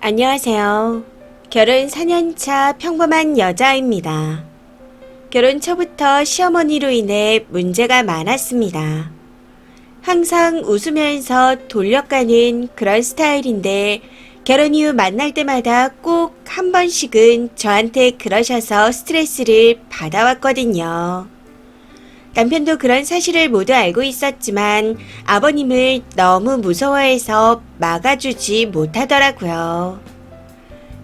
안녕하세요. 결혼 4년차 평범한 여자입니다. 결혼 초부터 시어머니로 인해 문제가 많았습니다. 항상 웃으면서 돌려가는 그런 스타일인데 결혼 이후 만날 때마다 꼭 한 번씩은 저한테 그러셔서 스트레스를 받아왔거든요. 남편도 그런 사실을 모두 알고 있었지만 아버님을 너무 무서워해서 막아주지 못하더라고요.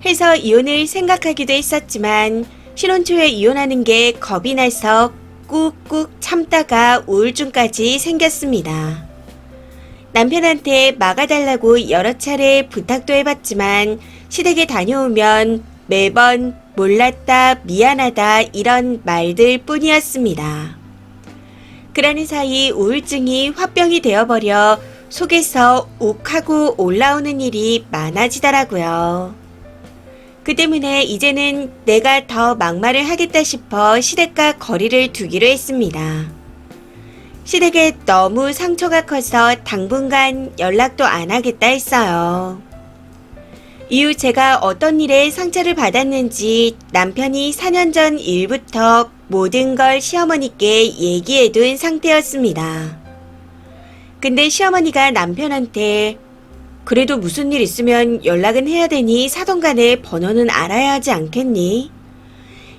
해서 이혼을 생각하기도 했었지만 신혼 초에 이혼하는 게 겁이 나서 꾹꾹 참다가 우울증까지 생겼습니다. 남편한테 막아달라고 여러 차례 부탁도 해봤지만 시댁에 다녀오면 매번 몰랐다, 미안하다 이런 말들 뿐이었습니다. 그러는 사이 우울증이 화병이 되어버려 속에서 욱하고 올라오는 일이 많아지더라고요. 그 때문에 이제는 내가 더 막말을 하겠다 싶어 시댁과 거리를 두기로 했습니다. 시댁에 너무 상처가 커서 당분간 연락도 안 하겠다 했어요. 이후 제가 어떤 일에 상처를 받았는지 남편이 4년 전 일부터 모든 걸 시어머니께 얘기해둔 상태였습니다. 근데 시어머니가 남편한테 그래도 무슨 일 있으면 연락은 해야 되니 사돈 간에 번호는 알아야 하지 않겠니?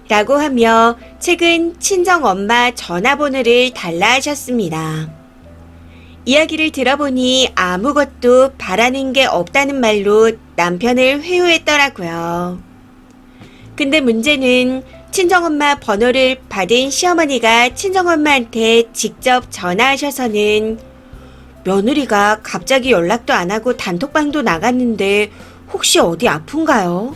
라고 하며 최근 친정 엄마 전화번호를 달라 하셨습니다. 이야기를 들어보니 아무것도 바라는 게 없다는 말로 남편을 회유했더라고요. 근데 문제는 친정엄마 번호를 받은 시어머니가 친정엄마한테 직접 전화하셔서는 며느리가 갑자기 연락도 안 하고 단톡방도 나갔는데 혹시 어디 아픈가요?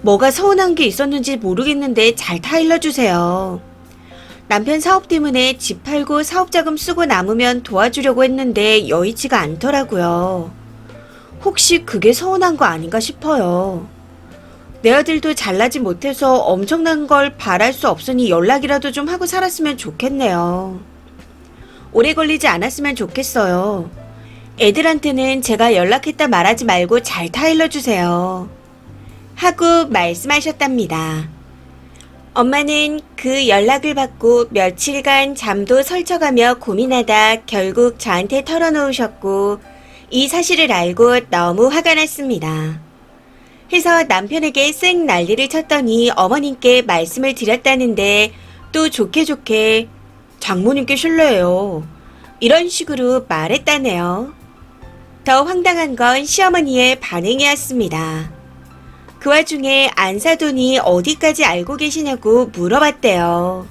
뭐가 서운한 게 있었는지 모르겠는데 잘 타일러 주세요. 남편 사업 때문에 집 팔고 사업 자금 쓰고 남으면 도와주려고 했는데 여의치가 않더라고요. 혹시 그게 서운한 거 아닌가 싶어요. 내 아들도 잘나지 못해서 엄청난 걸 바랄 수 없으니 연락이라도 좀 하고 살았으면 좋겠네요. 오래 걸리지 않았으면 좋겠어요. 애들한테는 제가 연락했다 말하지 말고 잘 타일러 주세요. 하고 말씀하셨답니다. 엄마는 그 연락을 받고 며칠간 잠도 설쳐가며 고민하다 결국 저한테 털어놓으셨고 이 사실을 알고 너무 화가 났습니다. 해서 남편에게 쌩 난리를 쳤더니 어머님께 말씀을 드렸다는데 또 좋게 좋게 장모님께 실례해요. 이런 식으로 말했다네요. 더 황당한 건 시어머니의 반응이었습니다. 그 와중에 안사돈이 어디까지 알고 계시냐고 물어봤대요.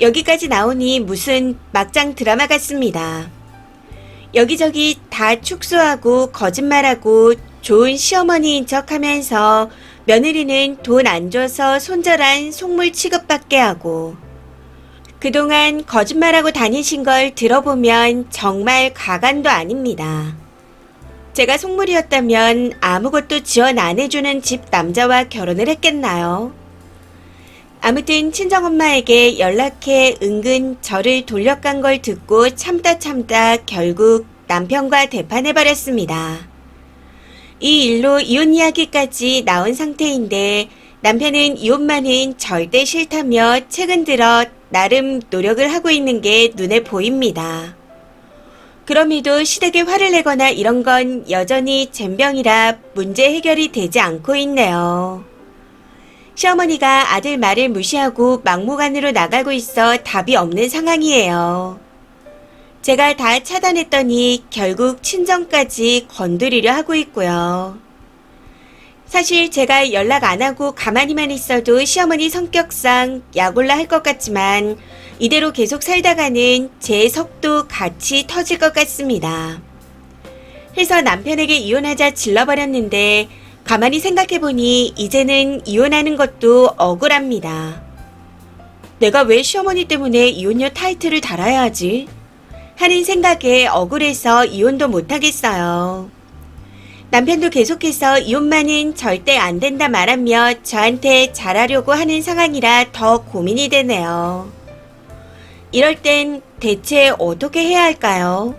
여기까지 나오니 무슨 막장 드라마 같습니다. 여기저기 다 축소하고 거짓말하고 좋은 시어머니인 척 하면서 며느리는 돈 안 줘서 손절한 속물 취급받게 하고 그동안 거짓말하고 다니신 걸 들어보면 정말 가관도 아닙니다. 제가 속물이었다면 아무것도 지원 안 해주는 집 남자와 결혼을 했겠나요? 아무튼 친정엄마에게 연락해 은근 저를 돌려간 걸 듣고 참다 참다 결국 남편과 대판해버렸습니다. 이 일로 이혼 이야기까지 나온 상태인데 남편은 이혼만은 절대 싫다며 최근 들어 나름 노력을 하고 있는 게 눈에 보입니다. 그럼에도 시댁에 화를 내거나 이런 건 여전히 젬병이라 문제 해결이 되지 않고 있네요. 시어머니가 아들 말을 무시하고 막무가내로 나가고 있어 답이 없는 상황이에요. 제가 다 차단했더니 결국 친정까지 건드리려 하고 있고요. 사실 제가 연락 안 하고 가만히만 있어도 시어머니 성격상 약올라 할 것 같지만 이대로 계속 살다가는 제 속도 같이 터질 것 같습니다. 해서 남편에게 이혼하자 질러버렸는데 가만히 생각해보니 이제는 이혼하는 것도 억울합니다. 내가 왜 시어머니 때문에 이혼녀 타이틀을 달아야 하지? 하는 생각에 억울해서 이혼도 못하겠어요. 남편도 계속해서 이혼만은 절대 안 된다 말하며 저한테 잘하려고 하는 상황이라 더 고민이 되네요. 이럴 땐 대체 어떻게 해야 할까요?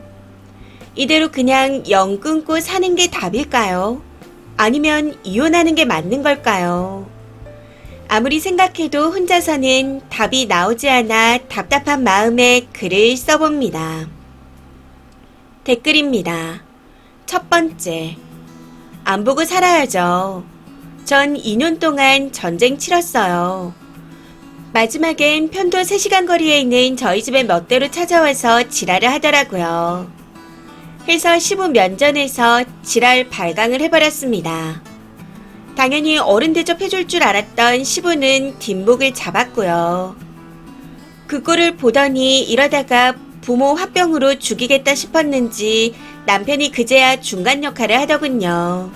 이대로 그냥 영 끊고 사는 게 답일까요? 아니면 이혼하는 게 맞는 걸까요? 아무리 생각해도 혼자서는 답이 나오지 않아 답답한 마음에 글을 써봅니다. 댓글입니다. 첫 번째. 안 보고 살아야죠. 전 2년 동안 전쟁 치렀어요. 마지막엔 편도 3시간 거리에 있는 저희 집에 몇 대로 찾아와서 지랄을 하더라고요. 해서 시부 면전에서 지랄 발광을 해버렸습니다. 당연히 어른 대접해줄 줄 알았던 시부는 뒷목을 잡았고요. 그 꼴을 보더니 이러다가 부모 화병으로 죽이겠다 싶었는지 남편이 그제야 중간 역할을 하더군요.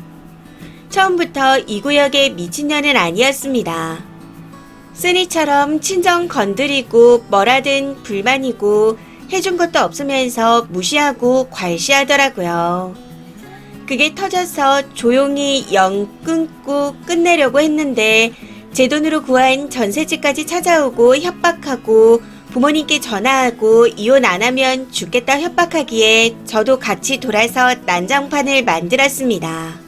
처음부터 이 구역의 미친년은 아니었습니다. 쓰니처럼 친정 건드리고 뭐라든 불만이고 해준 것도 없으면서 무시하고 괄시하더라고요. 그게 터져서 조용히 영 끊고 끝내려고 했는데 제 돈으로 구한 전세집까지 찾아오고 협박하고 부모님께 전화하고 이혼 안 하면 죽겠다 협박하기에 저도 같이 돌아서 난장판을 만들었습니다.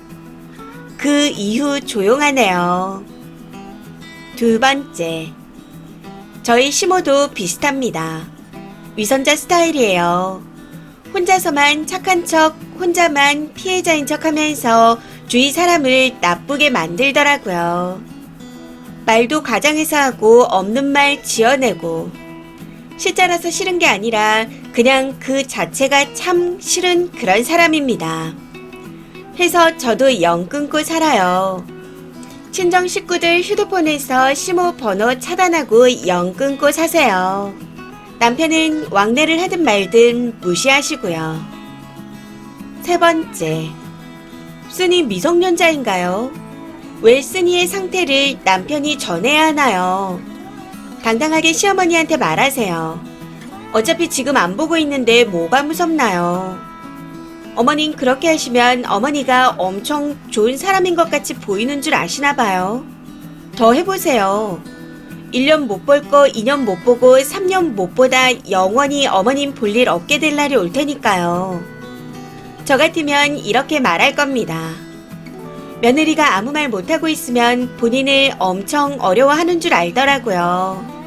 그 이후 조용하네요. 두 번째. 저희 시모도 비슷합니다. 위선자 스타일이에요. 혼자서만 착한 척, 혼자만 피해자인 척 하면서 주위 사람을 나쁘게 만들더라고요. 말도 과장해서 하고 없는 말 지어내고 실자라서 싫은 게 아니라 그냥 그 자체가 참 싫은 그런 사람입니다. 해서 저도 영 끊고 살아요. 친정 식구들 휴대폰에서 시모 번호 차단하고 영 끊고 사세요. 남편은 왕래를 하든 말든 무시하시고요. 세 번째. 쓰니 미성년자인가요? 왜 쓰니의 상태를 남편이 전해야 하나요? 당당하게 시어머니한테 말하세요. 어차피 지금 안 보고 있는데 뭐가 무섭나요? 어머님 그렇게 하시면 어머니가 엄청 좋은 사람인 것 같이 보이는 줄 아시나 봐요. 더 해보세요. 1년 못 볼 거 2년 못 보고 3년 못 보다 영원히 어머님 볼 일 없게 될 날이 올 테니까요. 저 같으면 이렇게 말할 겁니다. 며느리가 아무 말 못하고 있으면 본인을 엄청 어려워하는 줄 알더라고요.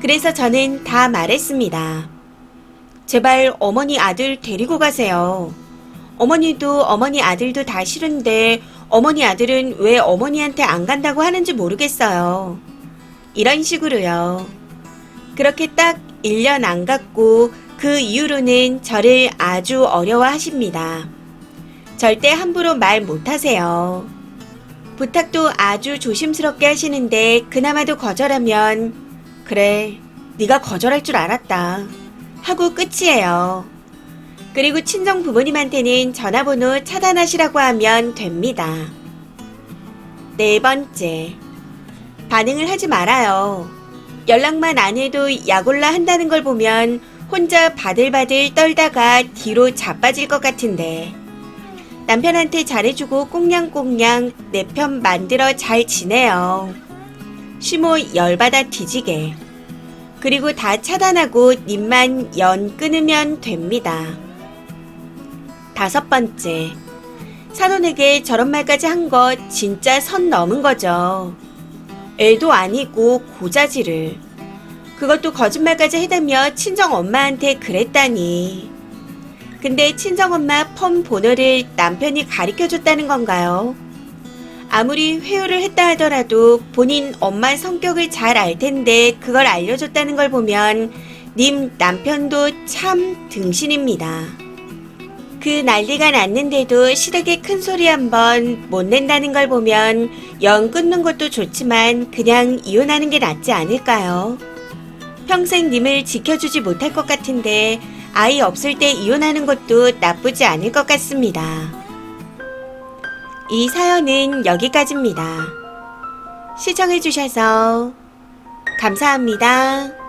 그래서 저는 다 말했습니다. 제발 어머니 아들 데리고 가세요. 어머니도 어머니 아들도 다 싫은데 어머니 아들은 왜 어머니한테 안 간다고 하는지 모르겠어요. 이런 식으로요. 그렇게 딱 1년 안 갔고 그 이후로는 저를 아주 어려워하십니다. 절대 함부로 말 못하세요. 부탁도 아주 조심스럽게 하시는데 그나마도 거절하면 그래 네가 거절할 줄 알았다 하고 끝이에요. 그리고 친정 부모님한테는 전화번호 차단하시라고 하면 됩니다. 네 번째. 반응을 하지 말아요. 연락만 안 해도 약올라 한다는 걸 보면 혼자 바들바들 떨다가 뒤로 자빠질 것 같은데. 남편한테 잘해주고 꽁냥꽁냥 내 편 만들어 잘 지내요. 시모 열받아 뒤지게. 그리고 다 차단하고 님만 연 끊으면 됩니다. 다섯 번째. 사돈에게 저런 말까지 한 거 진짜 선 넘은 거죠. 애도 아니고 고자질을. 그것도 거짓말까지 해대며 친정 엄마한테 그랬다니. 근데 친정 엄마 폰 번호를 남편이 가르쳐 줬다는 건가요? 아무리 회유를 했다 하더라도 본인 엄마 성격을 잘 알 텐데 그걸 알려줬다는 걸 보면 님 남편도 참 등신입니다. 그 난리가 났는데도 시댁에 큰 소리 한번 못 낸다는 걸 보면 연 끊는 것도 좋지만 그냥 이혼하는 게 낫지 않을까요? 평생 님을 지켜주지 못할 것 같은데 아이 없을 때 이혼하는 것도 나쁘지 않을 것 같습니다. 이 사연은 여기까지입니다. 시청해주셔서 감사합니다.